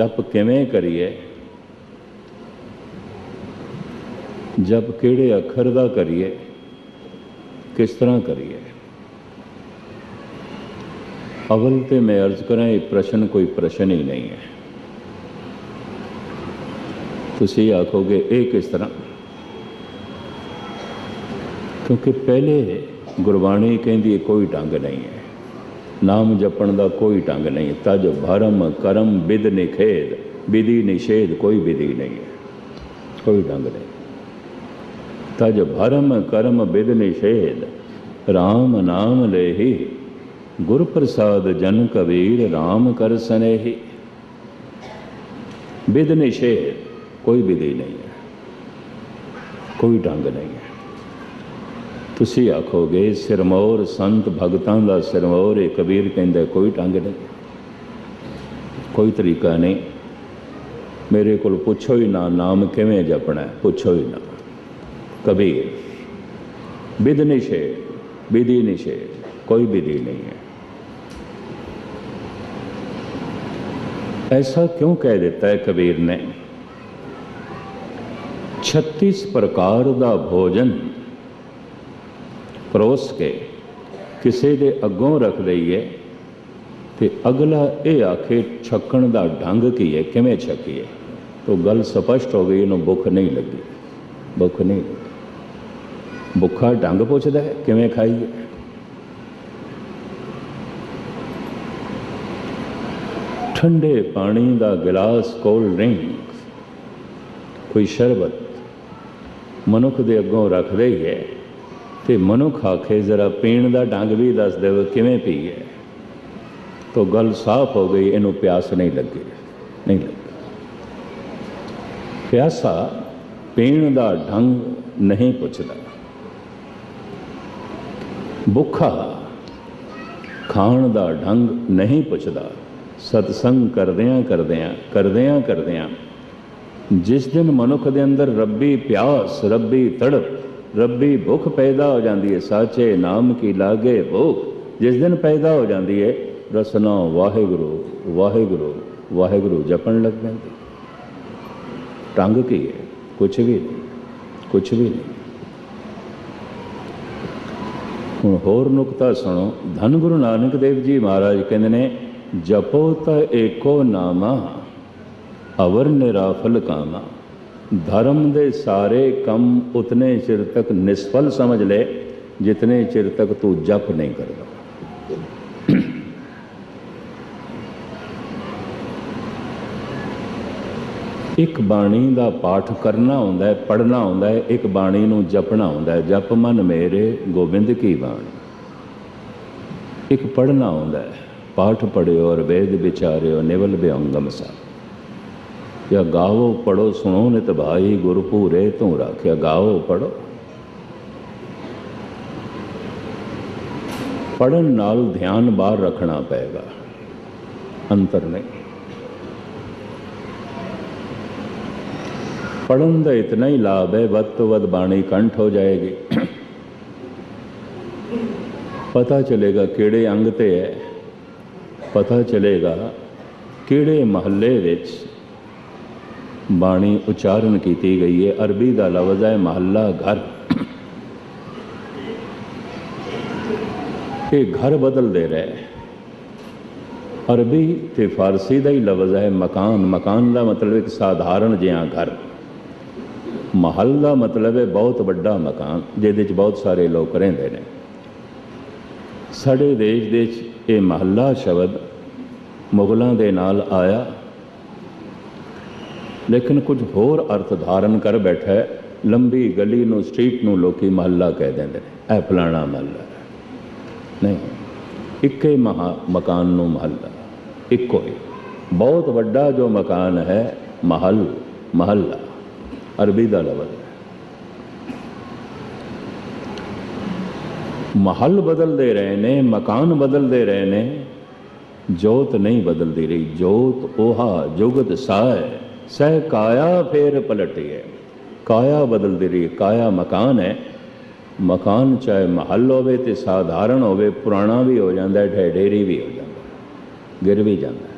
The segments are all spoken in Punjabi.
ਜਪ ਕਿਵੇਂ ਕਰੀਏ? ਜਪ ਕਿਹੜੇ ਅੱਖਰ ਦਾ ਕਰੀਏ? ਕਿਸ ਤਰ੍ਹਾਂ ਕਰੀਏ? ਅਵਲ ਤੇ ਮੈਂ ਅਰਜ਼ ਕਰਾਂ, ਇਹ ਪ੍ਰਸ਼ਨ ਕੋਈ ਪ੍ਰਸ਼ਨ ਹੀ ਨਹੀਂ ਹੈ। ਤੁਸੀਂ ਆਖੋਗੇ, ਇਹ ਕਿਸ ਤਰ੍ਹਾਂ? ਕਿਉਂਕਿ ਪਹਿਲੇ ਗੁਰਬਾਣੀ ਕਹਿੰਦੀ ਕੋਈ ਢੰਗ ਨਹੀਂ ਹੈ। ਨਾਮ ਜਪਣ ਦਾ ਕੋਈ ਢੰਗ ਨਹੀਂ। ਤਜ ਭਰਮ ਕਰਮ ਵਿਦ ਨਿਖੇਦ ਵਿਧੀ ਨਿਸ਼ੇਧ ਕੋਈ ਵਿਧੀ ਨਹੀਂ। ਹੈ ਕੋਈ ਢੰਗ ਨਹੀਂ। ਤਜ ਭਰਮ ਕਰਮ ਵਿਦ ਨਿਸ਼ੇਧ RAM ਨਾਮ ਲੇਹੀ। ਗੁਰ ਪ੍ਰਸਾਦ ਜਨ ਕਬੀਰ RAM ਕਰ ਸਨੇਹੀ। ਵਿਦ ਨਿਸ਼ੇਧ ਕੋਈ ਵਿਧੀ ਨਹੀਂ। ਹੈ ਕੋਈ ਢੰਗ ਨਹੀਂ। ਹੈ ਤੁਸੀਂ ਆਖੋਗੇ ਸਿਰਮੌਰ ਸੰਤ ਭਗਤਾਂ ਦਾ ਸਿਰਮੌਰ ਇਹ ਕਬੀਰ ਕਹਿੰਦਾ ਕੋਈ ਢੰਗ ਨਹੀਂ ਕੋਈ ਤਰੀਕਾ ਨਹੀਂ ਮੇਰੇ ਕੋਲ ਪੁੱਛੋ ਹੀ ਨਾ ਨਾਮ ਕਿਵੇਂ ਜਪਣਾ ਹੈ ਪੁੱਛੋ ਹੀ ਨਾ ਕਬੀਰ ਵਿਧ ਨਿਸ਼ੇ ਵਿਧੀ ਨਿਸ਼ੇ ਕੋਈ ਵਿਧੀ ਨਹੀਂ ਹੈ ऐसा क्यों कह देता है कबीर ने 36 ਪ੍ਰਕਾਰ ਦਾ ਭੋਜਨ ਪਰੋਸ ਕੇ ਕਿਸੇ ਦੇ ਅੱਗੋਂ ਰੱਖ ਦਈਏ ਤੇ ਅਗਲਾ ਇਹ ਆਖੇ, ਛਕਣ ਦਾ ਢੰਗ ਕੀ ਹੈ? ਕਿਵੇਂ ਛਕੀਏ? ਤਾਂ ਗੱਲ ਸਪਸ਼ਟ ਹੋ ਗਈ, ਇਹਨੂੰ ਭੁੱਖ ਨਹੀਂ ਲੱਗੀ। ਭੁੱਖ ਨਹੀਂ ਲੱਗੀ। ਭੁੱਖਾ ਢੰਗ ਪੁੱਛਦਾ ਹੈ, ਕਿਵੇਂ ਖਾਈਏ? ਠੰਡੇ ਪਾਣੀ ਦਾ ਗਲਾਸ ਕੋਲਡ ਡਰਿੰਕ ਕੋਈ ਸ਼ਰਬਤ ਮਨੁੱਖ ਦੇ ਅੱਗੋਂ ਰੱਖ ਹੈ। ਤੇ ਮਨੁੱਖ ਆਖੇ, ਜ਼ਰਾ ਪੀਣ ਦਾ ਢੰਗ ਵੀ ਦੱਸ ਦੇਵੇ, ਕਿਵੇਂ ਪੀਏ? ਤੋ ਗੱਲ ਸਾਫ਼ ਹੋ ਗਈ, ਇਹਨੂੰ ਪਿਆਸ ਨਹੀਂ ਲੱਗੀ ਨਹੀਂ ਲੱਗੀ। ਪਿਆਸਾ ਪੀਣ ਦਾ ਢੰਗ ਨਹੀਂ ਪੁੱਛਦਾ। ਭੁੱਖਾ ਖਾਣ ਦਾ ਢੰਗ ਨਹੀਂ ਪੁੱਛਦਾ। ਸਤਸੰਗ ਕਰਦਿਆਂ ਕਰਦਿਆਂ ਕਰਦਿਆਂ ਕਰਦਿਆਂ, ਜਿਸ ਦਿਨ ਮਨੁੱਖ ਦੇ ਅੰਦਰ ਰੱਬੀ ਪਿਆਸ, ਰੱਬੀ ਤੜਪ ਰੱਬੀ ਭੁੱਖ ਪੈਦਾ ਹੋ ਜਾਂਦੀ ਹੈ ਸਾਚੇ ਨਾਮ ਕੀ ਲਾਗੇ ਭੁੱਖ? ਜਿਸ ਦਿਨ ਪੈਦਾ ਹੋ ਜਾਂਦੀ ਹੈ ਰਸਨਾ ਵਾਹਿਗੁਰੂ ਵਾਹਿਗੁਰੂ ਵਾਹਿਗੁਰੂ ਜਪਣ ਲੱਗ ਪੈਂਦੀ। ਟੰਗ ਕੀ ਹੈ ਕੁਛ ਵੀ ਨਹੀਂ, ਕੁਛ ਵੀ ਨਹੀਂ। ਹੁਣ ਹੋਰ ਨੁਕਤਾ ਸੁਣੋ। ਧੰਨ ਗੁਰੂ ਨਾਨਕ ਦੇਵ ਜੀ ਮਹਾਰਾਜ ਕਹਿੰਦੇ ਨੇ, ਜਪੋ ਤਾ ਏਕੋ ਨਾਮਾ, ਅਵਰ ਨਿਰਾਫਲ ਕਾਮਾ। ਧਰਮ ਦੇ ਸਾਰੇ ਕੰਮ ਉਤਨੇ ਚਿਰ ਤੱਕ ਨਿਸਫਲ ਸਮਝ ਲੈ, ਜਿਤਨੇ ਚਿਰ ਤੱਕ ਤੂੰ ਜਪ ਨਹੀਂ ਕਰਦਾ। ਇੱਕ ਬਾਣੀ ਦਾ ਪਾਠ ਕਰਨਾ ਹੁੰਦਾ ਹੈ ਪੜਨਾ ਹੁੰਦਾ ਹੈ, ਇੱਕ ਬਾਣੀ ਨੂੰ ਜਪਣਾ ਹੁੰਦਾ ਹੈ। ਜਪ ਮਨ ਮੇਰੇ, ਗੋਬਿੰਦ ਕੀ ਬਾਣੀ? ਇੱਕ ਪੜਨਾ ਹੁੰਦਾ ਹੈ। ਪਾਠ ਪੜਿਓ ਔਰ ਵੇਦ ਵਿਚਾਰਿਓ, ਨਿਵਲ ਬਿਅੰਗਮ ਸਾ या गाओ पढ़ो सुनो नित भाई गुरपुरे तू राख्या गाओ पढ़ो ਪੜਨ ਨਾਲ ਧਿਆਨ ਬਾਹਰ ਰੱਖਣਾ ਪਏਗਾ ਅੰਤਰ ਨਹੀਂ ਪੜਨ ਦਾ ਇਤਨਾ ਹੀ ਲਾਭ ਹੈ ਵੱਧ ਤੋਂ ਵੱਧ ਬਾਣੀ ਕੰਠ ਹੋ ਜਾਏਗੀ ਪਤਾ ਚਲੇਗਾ ਕਿਹੜੇ ਅੰਗ ਤੇ ਹੈ ਪਤਾ ਚਲੇਗਾ ਕਿਹੜੇ ਮਹੱਲੇ ਵਿੱਚ ਬਾਣੀ ਉਚਾਰਨ ਕੀਤੀ ਗਈ ਹੈ ਅਰਬੀ ਦਾ ਲਫ਼ਜ਼ ਹੈ ਮਹੱਲਾ ਘਰ। ਇਹ ਘਰ ਬਦਲਦੇ ਰਹੇ। ਅਰਬੀ ਤੇ ਫਾਰਸੀ ਦਾ ਹੀ ਲਫ਼ਜ਼ ਹੈ ਮਕਾਨ। ਮਕਾਨ ਦਾ ਮਤਲਬ ਇੱਕ ਸਾਧਾਰਨ ਜਿਹਾ ਘਰ। ਮਹੱਲ ਦਾ ਮਤਲਬ ਹੈ ਬਹੁਤ ਵੱਡਾ ਮਕਾਨ, ਜਿਹਦੇ ਵਿੱਚ ਬਹੁਤ ਸਾਰੇ ਲੋਕ ਰਹਿੰਦੇ ਨੇ। ਸਾਡੇ ਦੇਸ਼ ਦੇ ਵਿੱਚ ਇਹ ਮਹੱਲਾ ਸ਼ਬਦ ਮੁਗਲਾਂ ਦੇ ਨਾਲ ਆਇਆ। ਲੇਕਿਨ ਕੁਝ ਹੋਰ ਅਰਥ ਧਾਰਨ ਕਰ ਬੈਠਾ ਹੈ ਲੰਬੀ ਗਲੀ ਨੂੰ, ਸਟਰੀਟ ਨੂੰ ਲੋਕੀ ਮਹੱਲਾ ਕਹਿ ਦਿੰਦੇ ਨੇ। ਇਹ ਫਲਾਣਾ ਮਹੱਲਾ ਨਹੀਂ, ਇੱਕੇ ਮਹਾ ਮਕਾਨ ਨੂੰ ਮਹੱਲਾ। ਇੱਕੋ ਹੀ। ਬਹੁਤ ਵੱਡਾ ਜੋ ਮਕਾਨ ਹੈ, ਮਹਲ, ਮਹੱਲਾ। ਅਰਬੀ ਦਾ ਲਫ਼ਜ਼ ਮਹਲ ਬਦਲਦੇ ਰਹੇ ਨੇ, ਮਕਾਨ ਬਦਲਦੇ ਰਹੇ ਨੇ, ਜੋਤ ਨਹੀਂ ਬਦਲਦੀ ਰਹੀ। ਜੋਤ 오ਹਾ ਜੁਗਤ ਸਾਇ ਸਹਿ ਕਾਇਆ ਫੇਰ ਪਲਟੀਏ ਕਾਇਆ ਬਦਲਦੀ ਰਹੀ, ਕਾਇਆ ਮਕਾਨ ਹੈ ਮਕਾਨ ਚਾਹੇ ਮਹੱਲ ਹੋਵੇ ਤੇ ਸਾਧਾਰਨ ਹੋਵੇ, ਪੁਰਾਣਾ ਵੀ ਹੋ ਜਾਂਦਾ ਹੈ ਢੇਰੀ ਵੀ ਹੋ ਜਾਂਦਾ, ਗਿਰ ਵੀ ਜਾਂਦਾ।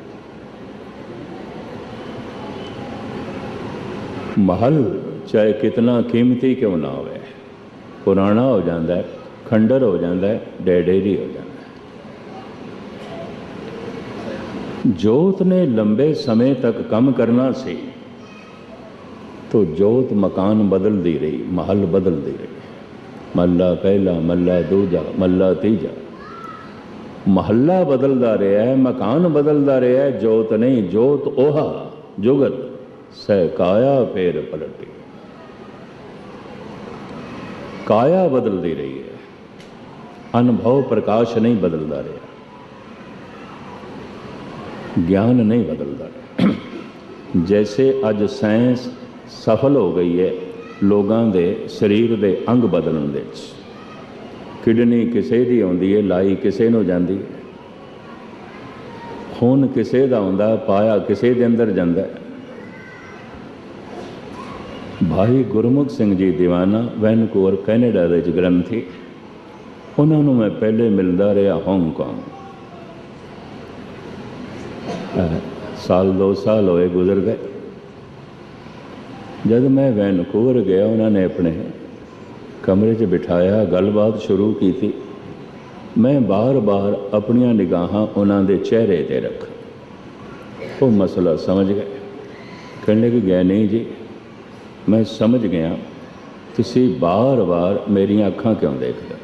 ਮਹਲ ਚਾਹੇ ਕਿਤਨਾ ਕੀਮਤੀ ਕਿਉਂ ਨਾ ਹੋਵੇ, ਪੁਰਾਣਾ ਹੋ ਜਾਂਦਾ ਹੈ ਖੰਡਰ ਹੋ ਜਾਂਦਾ ਹੈ ਡੈਡੇਰੀ ਹੋ ਜਾਂਦਾ। ਹੈ ਜੋਤ ਨੇ ਲੰਬੇ ਸਮੇਂ ਤੱਕ ਕੰਮ ਕਰਨਾ ਸੀ, ਤੋ ਜੋਤ ਮਕਾਨ ਬਦਲਦੀ ਰਹੀ, ਮਹਲ ਬਦਲਦੀ ਰਹੀ। ਮੱਲਾ ਪਹਿਲਾ ਮੱਲਾ ਦੂਜਾ ਮੱਲਾ ਤੀਜਾ। ਮਹੱਲਾ ਬਦਲਦਾ ਰਿਹਾ ਹੈ, ਮਕਾਨ ਬਦਲਦਾ ਰਿਹਾ ਹੈ, ਜੋਤ ਨਹੀਂ, ਜੋਤ ਉਹਾ ਜੁਗਤ ਸਹਿ ਕਾਇਆ ਫੇਰ ਪਲਟੀ। ਕਾਇਆ ਬਦਲਦੀ ਰਹੀ ਹੈ, ਅਨੁਭਵ ਪ੍ਰਕਾਸ਼ ਨਹੀਂ ਬਦਲਦਾ ਰਿਹਾ। ਗਿਆਨ ਨਹੀਂ ਬਦਲਦਾ ਜੈਸੇ ਅੱਜ ਸਾਇੰਸ ਸਫਲ ਹੋ ਗਈ ਹੈ ਲੋਕਾਂ ਦੇ ਸਰੀਰ ਦੇ ਅੰਗ ਬਦਲਣ ਦੇ ਵਿੱਚ ਕਿਡਨੀ ਕਿਸੇ ਦੀ ਆਉਂਦੀ ਹੈ ਲਾਈ ਕਿਸੇ ਨੂੰ ਜਾਂਦੀ ਹੈ ਖੂਨ ਕਿਸੇ ਦਾ ਹੁੰਦਾ ਪਾਇਆ ਕਿਸੇ ਦੇ ਅੰਦਰ ਜਾਂਦਾ ਭਾਈ ਗੁਰਮੁਖ ਸਿੰਘ ਜੀ ਦੀਵਾਨਾ ਵੈਨਕੂਵਰ ਕੈਨੇਡਾ ਦੇ ਵਿੱਚ ਗ੍ਰੰਥੀ ਉਹਨਾਂ ਨੂੰ ਮੈਂ ਪਹਿਲੇ ਮਿਲਦਾ ਰਿਹਾ ਹਾਂਗਕਾਂਗ ਸਾਲ ਦੋ ਸਾਲ ਹੋਏ ਗੁਜ਼ਰ ਗਏ। ਜਦ ਮੈਂ ਵੈਨਕੂਵਰ ਗਿਆ, ਉਹਨਾਂ ਨੇ ਆਪਣੇ ਕਮਰੇ 'ਚ ਬਿਠਾਇਆ, ਗੱਲਬਾਤ ਸ਼ੁਰੂ ਕੀਤੀ। ਮੈਂ ਬਾਰ-ਬਾਰ ਆਪਣੀਆਂ ਨਿਗਾਹਾਂ ਉਹਨਾਂ ਦੇ ਚਿਹਰੇ ਤੇ ਰੱਖ। ਉਹ ਮਸਲਾ ਸਮਝ ਗਏ। ਕਹਿਣ ਲੱਗੇ ਗਿਆਨੀ ਜੀ। ਮੈਂ ਸਮਝ ਗਿਆ, ਤੁਸੀਂ ਬਾਰ-ਬਾਰ ਮੇਰੀਆਂ ਅੱਖਾਂ ਕਿਉਂ ਦੇਖਦੇ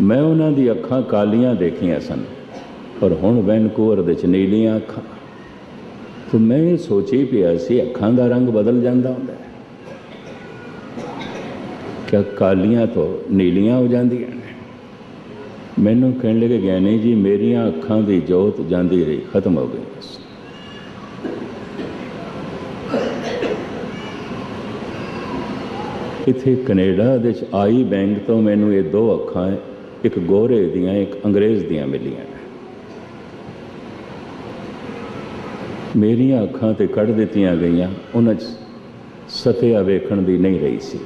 ਮੈਂ ਉਹਨਾਂ ਦੀ ਅੱਖਾਂ ਕਾਲੀਆਂ ਦੇਖੀਆਂ ਸਨ। ਪਰ ਹੁਣ ਵੈਨਕੂਵਰ ਦੇ ਚ ਨੀਲੀਆਂ ਅੱਖਾਂ। ਤੇ ਮੈਂ ਇਹ ਸੋਚੀ ਪਿਆ ਸੀ, ਅੱਖਾਂ ਦਾ ਰੰਗ ਬਦਲ ਜਾਂਦਾ ਹੁੰਦਾ ਹੈ। ਕਿ ਕਾਲੀਆਂ ਤੋਂ ਨੀਲੀਆਂ ਹੋ ਜਾਂਦੀਆਂ ਨੇ। ਮੈਨੂੰ ਕਹਿਣ ਲੱਗੇ, ਗਿਆਨੀ ਜੀ, ਮੇਰੀਆਂ ਅੱਖਾਂ ਦੀ ਜੋਤ ਜਾਂਦੀ ਰਹੀ, ਖਤਮ ਹੋ ਗਈ ਇੱਥੇ ਕੈਨੇਡਾ ਦੇ ਚ ਆਈ ਬੈਂਕ ਤੋਂ ਮੈਨੂੰ ਇਹ ਦੋ ਅੱਖਾਂ, ਇੱਕ ਗੋਰੇ ਦੀਆਂ, ਇੱਕ ਅੰਗਰੇਜ਼ ਦੀਆਂ ਮਿਲੀਆਂ ਮੇਰੀਆਂ ਅੱਖਾਂ ਤੇ ਕੱਢ ਦਿੱਤੀਆਂ ਗਈਆਂ, ਉਹਨਾਂ 'ਚ ਸਤਿਆ ਵੇਖਣ ਦੀ ਨਹੀਂ ਰਹੀ ਸੀ।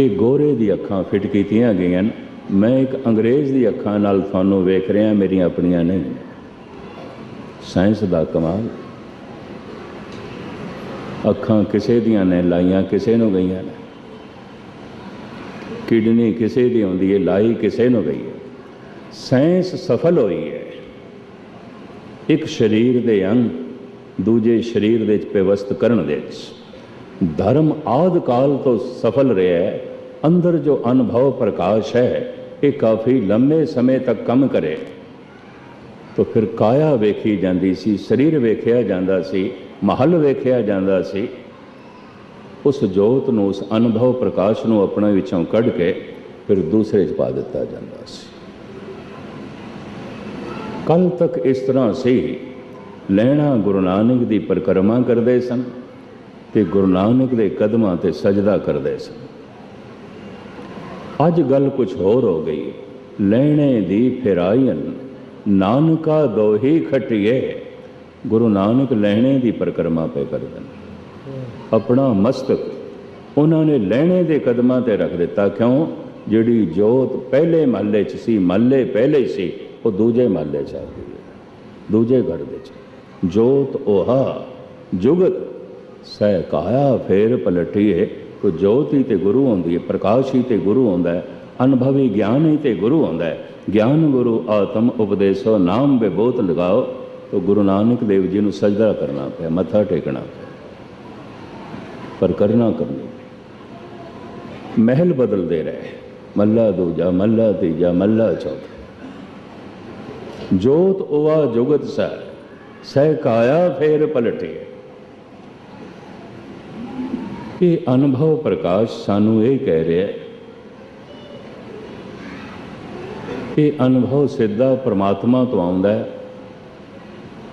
ਇਹ ਗੋਰੇ ਦੀ ਅੱਖਾਂ ਫਿੱਟ ਕੀਤੀਆਂ ਗਈਆਂ ਨੇ। ਮੈਂ ਇੱਕ ਅੰਗਰੇਜ਼ ਦੀ ਅੱਖਾਂ ਨਾਲ ਤੁਹਾਨੂੰ ਵੇਖ ਰਿਹਾ, ਮੇਰੀਆਂ ਆਪਣੀਆਂ ਨਹੀਂ। ਸਾਇੰਸ ਦਾ ਕਮਾਲ। ਅੱਖਾਂ ਕਿਸੇ ਦੀਆਂ ਨੇ ਲਾਈਆਂ, ਕਿਸੇ ਨੂੰ ਗਈਆਂ ਨੇ। ਕਿਡਨੀ ਕਿਸੇ ਦੀ ਹੁੰਦੀ ਹੈ ਲਾਈ ਕਿਸੇ ਨੂੰ ਗਈ ਹੈ ਸਾਇੰਸ ਸਫਲ ਹੋਈ ਹੈ ਇੱਕ ਸਰੀਰ ਦੇ ਅੰਗ ਦੂਜੇ ਸਰੀਰ ਦੇ ਵਿੱਚ ਪਿਵਸਤ ਕਰਨ ਦੇ ਵਿੱਚ। ਧਰਮ ਆਦ ਕਾਲ ਤੋਂ ਸਫਲ ਰਿਹਾ ਹੈ। ਅੰਦਰ ਜੋ ਅਨੁਭਵ ਪ੍ਰਕਾਸ਼ ਹੈ, ਇਹ ਕਾਫੀ ਲੰਮੇ ਸਮੇਂ ਤੱਕ ਕੰਮ ਕਰੇ। ਤਾਂ ਫਿਰ ਕਾਇਆ ਵੇਖੀ ਜਾਂਦੀ ਸੀ, ਸਰੀਰ ਵੇਖਿਆ ਜਾਂਦਾ ਸੀ, ਮਹਲ ਵੇਖਿਆ ਜਾਂਦਾ ਸੀ। ਉਸ ਜੋਤ ਨੂੰ, ਉਸ ਅਨੁਭਵ ਪ੍ਰਕਾਸ਼ ਨੂੰ ਆਪਣੇ ਵਿੱਚੋਂ ਕੱਢ ਕੇ ਫਿਰ ਦੂਸਰੇ 'ਚ ਪਾ ਦਿੱਤਾ ਜਾਂਦਾ ਸੀ। ਕੱਲ ਤੱਕ ਇਸ ਤਰ੍ਹਾਂ ਸੀ। ਲੈਣਾ ਗੁਰੂ ਨਾਨਕ ਦੀ ਪਰਿਕਰਮਾ ਕਰਦੇ ਸਨ ਤੇ ਗੁਰੂ ਨਾਨਕ ਦੇ ਕਦਮਾਂ ਤੇ ਸਜਦਾ ਕਰਦੇ ਸਨ। ਅੱਜ ਗੱਲ ਕੁਝ ਹੋਰ ਹੋ ਗਈ। ਲੈਣੇ ਦੀ ਫਿਰਾਇਨ ਨਾਨਕਾ ਦੋਹੀ ਖਟਿਏ। ਗੁਰੂ ਨਾਨਕ ਲੈਣੇ ਦੀ ਪਰਿਕਰਮਾ ਪੇ ਕਰਦੇ ਨੇ ਆਪਣਾ ਮਸਤਕ ਉਹਨਾਂ ਨੇ ਲੈਣੇ ਦੇ ਕਦਮਾਂ ਤੇ ਰੱਖ ਦਿੱਤਾ। ਕਿਉਂ? ਜਿਹੜੀ ਜੋਤ ਪਹਿਲੇ ਮਹੱਲੇ 'ਚ ਸੀ, ਮਹੱਲੇ ਪਹਿਲੇ ਸੀ, ਉਹ ਦੂਜੇ ਮਹੱਲੇ 'ਚ ਆ ਗਈ। ਹੈ ਦੂਜੇ ਘਰ ਦੇ 'ਚ। ਜੋਤ ਓਹਾ, ਜੁਗਤ ਸਹਿ ਕਾਇਆ ਫੇਰ ਪਲਟੀਏ। ਕੋ ਜੋਤ ਹੀ ਤੇ ਗੁਰੂ ਹੁੰਦੀ ਹੈ ਪ੍ਰਕਾਸ਼ ਹੀ ਤੇ ਗੁਰੂ ਹੁੰਦਾ ਹੈ ਅਨੁਭਵੀ ਗਿਆਨ ਹੀ ਤੇ ਗੁਰੂ ਹੁੰਦਾ ਹੈ ਗਿਆਨ ਗੁਰੂ ਆਤਮ ਉਪਦੇਸੋ, ਨਾਮ ਬੇਬੋਤ ਲਗਾਓ। ਤੋ ਗੁਰੂ ਨਾਨਕ ਦੇਵ ਜੀ ਨੂੰ ਸਜਦਾ ਕਰਨਾ ਪਿਆ, ਮੱਥਾ ਟੇਕਣਾ ਪਿਆ। ਪਰ ਕਰਨਾ ਕਰਨੀ ਮਹਿਲ ਬਦਲਦੇ ਰਹੇ। ਮੱਲਾ ਦੂਜਾ, ਮੱਲਾ ਤੀਜਾ, ਮੱਲਾ ਚੌਥਾ। ਜੋਤ ਉਵਾ ਜੁਗਤ ਸਹਿ। ਸਹਿਕਾਇਆ ਫੇਰ ਪਲਟੇ। ਇਹ ਅਨੁਭਵ ਪ੍ਰਕਾਸ਼ ਸਾਨੂੰ ਇਹ ਕਹਿ ਰਿਹਾ ਹੈ। ਇਹ ਅਨੁਭਵ ਸਿੱਧਾ ਪ੍ਰਮਾਤਮਾ ਤੋਂ ਆਉਂਦਾ ਹੈ।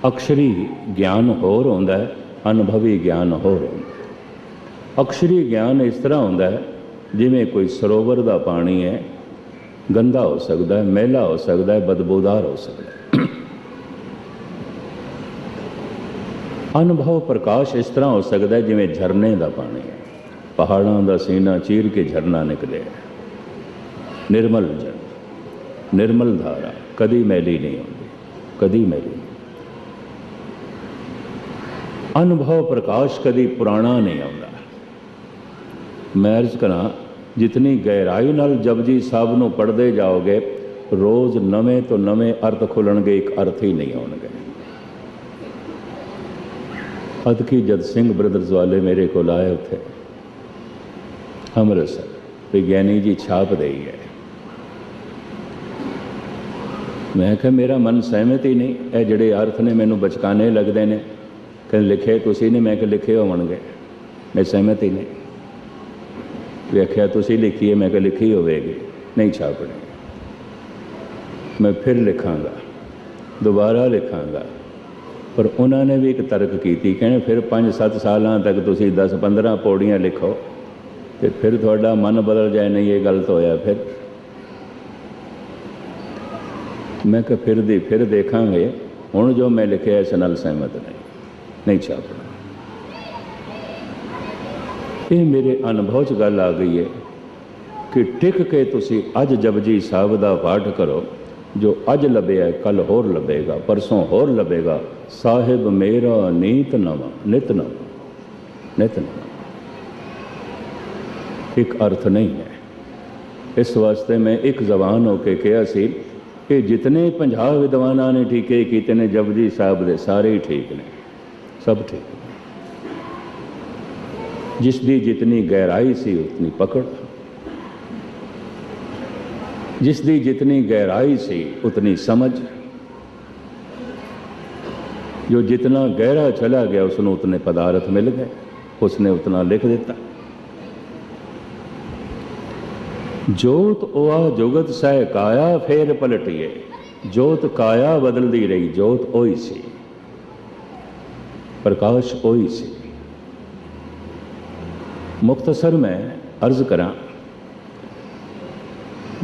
ਅਕਸ਼ਰੀ ਗਿਆਨ ਹੋਰ ਹੁੰਦਾ ਹੈ, ਅਨੁਭਵੀ ਗਿਆਨ ਹੋਰ ਹੁੰਦਾ ਅਕਸ਼ਰੀ ਗਿਆਨ ਇਸ ਤਰ੍ਹਾਂ ਹੁੰਦਾ ਹੈ, ਜਿਵੇਂ ਕੋਈ ਸਰੋਵਰ ਦਾ ਪਾਣੀ ਹੈ, ਗੰਦਾ ਹੋ ਸਕਦਾ ਹੈ, ਮੈਲਾ ਹੋ ਸਕਦਾ ਹੈ, ਬਦਬੂਦਾਰ ਹੋ ਸਕਦਾ ਹੈ। ਅਨੁਭਵ ਪ੍ਰਕਾਸ਼ ਇਸ ਤਰ੍ਹਾਂ ਹੋ ਸਕਦਾ ਜਿਵੇਂ ਝਰਨੇ ਦਾ ਪਾਣੀ ਹੈ। ਪਹਾੜਾਂ ਦਾ ਸੀਨਾ ਚੀਰ ਕੇ ਝਰਨਾ ਨਿਕਲੇ। ਨਿਰਮਲ ਜਲ, ਨਿਰਮਲ ਧਾਰਾ, ਕਦੀ ਮੈਲੀ ਨਹੀਂ ਹੁੰਦੀ ਕਦੀ ਮੈਲੀ ਅਨੁਭਵ ਪ੍ਰਕਾਸ਼ ਕਦੀ ਪੁਰਾਣਾ ਨਹੀਂ ਆਉਂਦਾ। ਮੈਂ ਅਰਜ਼ ਕਰਾਂ, ਜਿਤਨੀ ਗਹਿਰਾਈ ਨਾਲ ਜਪਜੀ ਸਾਹਿਬ ਨੂੰ ਪੜ੍ਹਦੇ ਜਾਓਗੇ, ਰੋਜ਼ ਨਵੇਂ ਤੋਂ ਨਵੇਂ ਅਰਥ ਖੁੱਲਣਗੇ, ਇੱਕ ਅਰਥ ਹੀ ਨਹੀਂ ਆਉਣਗੇ। ਅਦਕੀ ਜਦ ਸਿੰਘ ਬ੍ਰਦਰਜ਼ ਵਾਲੇ ਮੇਰੇ ਕੋਲ ਆਏ ਉੱਥੇ? ਅੰਮ੍ਰਿਤਸਰ ਵਿਗਿਆਨੀ ਜੀ ਛਾਪ ਦੇਈ ਹੈ। ਮੈਂ ਕਿਹਾ, ਮੇਰਾ ਮਨ ਸਹਿਮਤ ਹੀ ਨਹੀਂ। ਇਹ ਜਿਹੜੇ ਅਰਥ ਨੇ ਮੈਨੂੰ ਬਚਕਾਨੇ ਲੱਗਦੇ ਨੇ। ਕਿ ਲਿਖੇ ਤੁਸੀਂ ਨਹੀਂ, ਮੈਂ ਕਿ ਲਿਖੇ ਹੋਣਗੇ ਮੈਂ ਸਹਿਮਤ ਹੀ ਨਹੀਂ। ਵੇਖਿਆ, ਤੁਸੀਂ ਲਿਖੀ ਹੈ, ਮੈਂ ਕਿ ਲਿਖੀ ਹੋਵੇਗੀ। ਨਹੀਂ ਛਾਪਣੀ ਮੈਂ ਫਿਰ ਲਿਖਾਂਗਾ। ਦੁਬਾਰਾ ਲਿਖਾਂਗਾ। ਪਰ ਉਹਨਾਂ ਨੇ ਵੀ ਇੱਕ ਤਰਕ ਕੀਤੀ, ਕਹਿੰਦੇ ਫਿਰ 5-7 ਸਾਲਾਂ ਤੱਕ ਤੁਸੀਂ 10-15 ਪੌੜੀਆਂ ਲਿਖੋ ਤੇ ਫਿਰ ਤੁਹਾਡਾ ਮਨ ਬਦਲ ਜਾਏ, ਨਹੀਂ ਇਹ ਗਲਤ ਹੋਇਆ ਫਿਰ। ਮੈਂ ਕਿਹਾ ਫਿਰ ਦੀ, ਫਿਰ ਦੇਖਾਂਗੇ। ਹੁਣ ਜੋ ਮੈਂ ਲਿਖਿਆ, ਇਸ ਨਾਲ ਸਹਿਮਤ ਨਹੀਂ। ਨਹੀਂ ਛਾਪਣਾ ਇਹ ਮੇਰੇ ਅਨੁਭਵ 'ਚ ਗੱਲ ਆ ਗਈ ਹੈ ਕਿ ਟਿਕ ਕੇ ਤੁਸੀਂ ਅੱਜ ਜਪਜੀ ਸਾਹਿਬ ਦਾ ਪਾਠ ਕਰੋ। ਜੋ ਅੱਜ ਲੱਭਿਆ ਕੱਲ ਹੋਰ ਲੱਭੇਗਾ, ਪਰਸੋਂ ਹੋਰ ਲੱਭੇਗਾ। ਸਾਹਿਬ, ਮੇਰਾ ਨੀਤ ਨਵਾਂ, ਨਿਤ ਨਵਾਂ ਨਿਤ ਨਵਾਂ। ਇੱਕ ਅਰਥ ਨਹੀਂ ਹੈ। ਇਸ ਵਾਸਤੇ ਮੈਂ ਇੱਕ ਜ਼ਬਾਨ ਹੋ ਕੇ ਕਿਹਾ ਸੀ ਕਿ ਜਿਤਨੇ 50 ਵਿਦਵਾਨਾਂ ਨੇ ਠੀਕੇ ਕੀਤੇ ਨੇ, ਜਪਜੀ ਸਾਹਿਬ ਦੇ ਸਾਰੇ ਹੀ ਠੀਕ ਨੇ। ਸਭ ਠੀਕ ਜਿਸ ਦੀ ਜਿਤਨੀ ਗਹਿਰਾਈ ਸੀ, ਉਤਨੀ ਪਕੜ। ਜਿਸ ਦੀ ਜਿਤਨੀ ਗਹਿਰਾਈ ਸੀ ਉਤਨੀ ਸਮਝ ਜੋ ਜਿਤਨਾ ਗਹਿਰਾ ਚਲਾ ਗਿਆ ਉਸ ਨੂੰ ਉਤਨੇ ਪਦਾਰਥ ਮਿਲ ਗਏ ਉਸਨੇ ਉਤਨਾ ਲਿਖ ਦਿੱਤਾ ਜੋਤ ओआ ਜੁਗਤ ਸਹਿ ਕਾਇਆ ਫੇਰ ਪਲਟੀਏ ਜੋਤ ਕਾਇਆ ਬਦਲਦੀ ਰਹੀ ਜੋਤ ਉਹੀ ਸੀ ਪ੍ਰਕਾਸ਼ ਉਹੀ ਸੀ ਮੁਖਤਸਰ ਮੈਂ ਅਰਜ਼ ਕਰਾਂ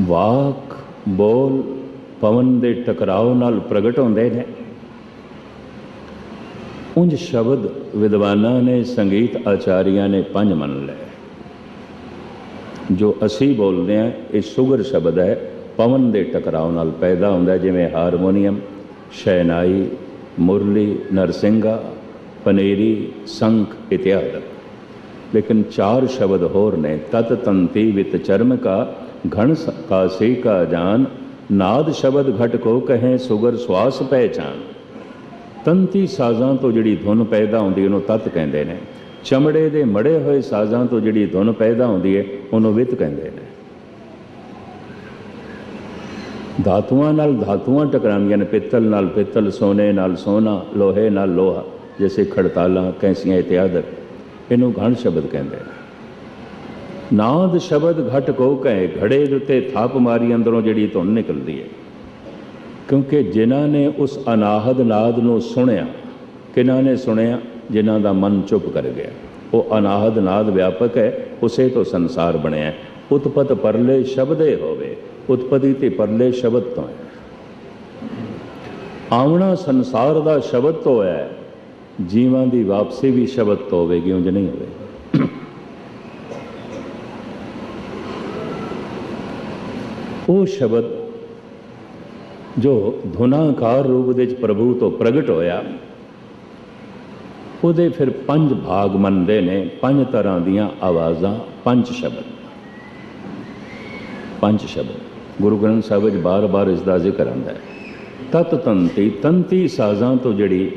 ਵਾਕ, ਬੋਲ, ਪਵਨ ਦੇ ਟਕਰਾਓ ਨਾਲ ਪ੍ਰਗਟ ਹੁੰਦੇ ਨੇ। ਉਂਝ ਸ਼ਬਦ ਵਿਦਵਾਨਾਂ ਨੇ, ਸੰਗੀਤ ਆਚਾਰੀਆਂ ਨੇ ਪੰਜ ਮੰਨ ਲਏ। ਜੋ ਅਸੀਂ ਬੋਲਦੇ ਹਾਂ, ਇਹ ਸੁਗਰ ਸ਼ਬਦ ਹੈ, ਪਵਨ ਦੇ ਟਕਰਾਓ ਨਾਲ ਪੈਦਾ ਹੁੰਦਾ ਜਿਵੇਂ ਹਾਰਮੋਨੀਅਮ, ਸ਼ੈਨਾਈ, ਮੁਰਲੀ ਨਰਸਿੰਗਾ ਪਨੇਰੀ, ਸੰਖ ਇਤਿਆਦਿ ਲੇਕਿਨ ਚਾਰ ਸ਼ਬਦ ਹੋਰ ਨੇ, ਤਤ ਤੰਤੀ ਵਿਤ ਚਰਮ ਕਾ ਘਣ ਕਾਸੇ ਕਾ ਜਾਨ ਨਾਦ ਸ਼ਬਦ ਘਟ ਕੋ ਕਹੇ ਸੁਗਰ ਸਵਾਸ ਪਹਿਚਾਨ ਤੰਤੀ ਸਾਜ਼ਾਂ ਤੋਂ ਜਿਹੜੀ ਧੁਨ ਪੈਦਾ ਹੁੰਦੀ ਉਹਨੂੰ ਤਤ ਕਹਿੰਦੇ ਨੇ ਚਮੜੇ ਦੇ ਮੜੇ ਹੋਏ ਸਾਜ਼ਾਂ ਤੋਂ ਜਿਹੜੀ ਧੁਨ ਪੈਦਾ ਹੁੰਦੀ ਹੈ ਉਹਨੂੰ ਵਿਤ ਕਹਿੰਦੇ ਨੇ ਧਾਤੂਆਂ ਨਾਲ ਧਾਤੂਆਂ ਟਕਰਾਉਂਦੀਆਂ ਨੇ ਪਿੱਤਲ ਨਾਲ ਪਿੱਤਲ ਸੋਨੇ ਨਾਲ ਸੋਨਾ ਲੋਹੇ ਨਾਲ ਲੋਹਾ ਜਿਵੇਂ ਖੜਤਾਲਾਂ ਕੈਂਸੀਆਂ ਇਤਿਆਦਿ ਇਹਨੂੰ ਘਣ ਸ਼ਬਦ ਕਹਿੰਦੇ ਨੇ ਨਾਦ ਸ਼ਬਦ ਘਟ ਕੋ ਕਹੇ ਘੜੇ ਦੇ ਉੱਤੇ ਥਾਪ ਮਾਰੀ ਅੰਦਰੋਂ ਜਿਹੜੀ ਧੁਨ ਨਿਕਲਦੀ ਹੈ ਕਿਉਂਕਿ ਜਿਨ੍ਹਾਂ ਨੇ ਉਸ ਅਨਾਹਦ ਨਾਦ ਨੂੰ ਸੁਣਿਆ ਕਿਨਾਂ ਨੇ ਸੁਣਿਆ? ਜਿਨ੍ਹਾਂ ਦਾ ਮਨ ਚੁੱਪ ਕਰ ਗਿਆ। ਉਹ ਅਨਾਹਦ ਨਾਦ ਵਿਆਪਕ ਹੈ, ਉਸੇ ਤੋਂ ਸੰਸਾਰ ਬਣਿਆ ਉਤਪਤ ਪਰਲੇ ਸ਼ਬਦੇ ਹੋਵੇ, ਉਤਪਤੀ ਤੇ ਪਰਲੇ ਸ਼ਬਦ ਤੋਂ ਹੈ। ਆਉਣਾ ਸੰਸਾਰ ਦਾ ਸ਼ਬਦ ਤੋਂ ਹੈ, ਜੀਵਾਂ ਦੀ ਵਾਪਸੀ ਵੀ ਸ਼ਬਦ ਤੋਂ ਹੋਵੇਗੀ ਉਂਝ ਨਹੀਂ ਹੋਵੇ। ਉਹ ਸ਼ਬਦ ਜੋ ਧੁਨਾਕਾਰ ਰੂਪ ਵਿੱਚ ਪ੍ਰਭੂ ਤੋਂ ਪ੍ਰਗਟ ਹੋਇਆ, ਉਹਦੇ ਫਿਰ ਪੰਜ ਭਾਗ ਮੰਨਦੇ ਨੇ, ਪੰਜ ਤਰ੍ਹਾਂ ਦੀਆਂ ਆਵਾਜ਼ਾਂ, ਪੰਜ ਸ਼ਬਦ। ਪੰਜ ਸ਼ਬਦ। ਗੁਰੂ ਗ੍ਰੰਥ ਸਾਹਿਬ ਵਿੱਚ ਬਾਰ-ਬਾਰ ਇਸ ਦਾ ਜ਼ਿਕਰ ਆਉਂਦਾ ਹੈ। ਤਤ ਤੰਤੀ ਤੰਤੀ ਸਾਜ਼ਾਂ ਤੋਂ ਜਿਹੜੀ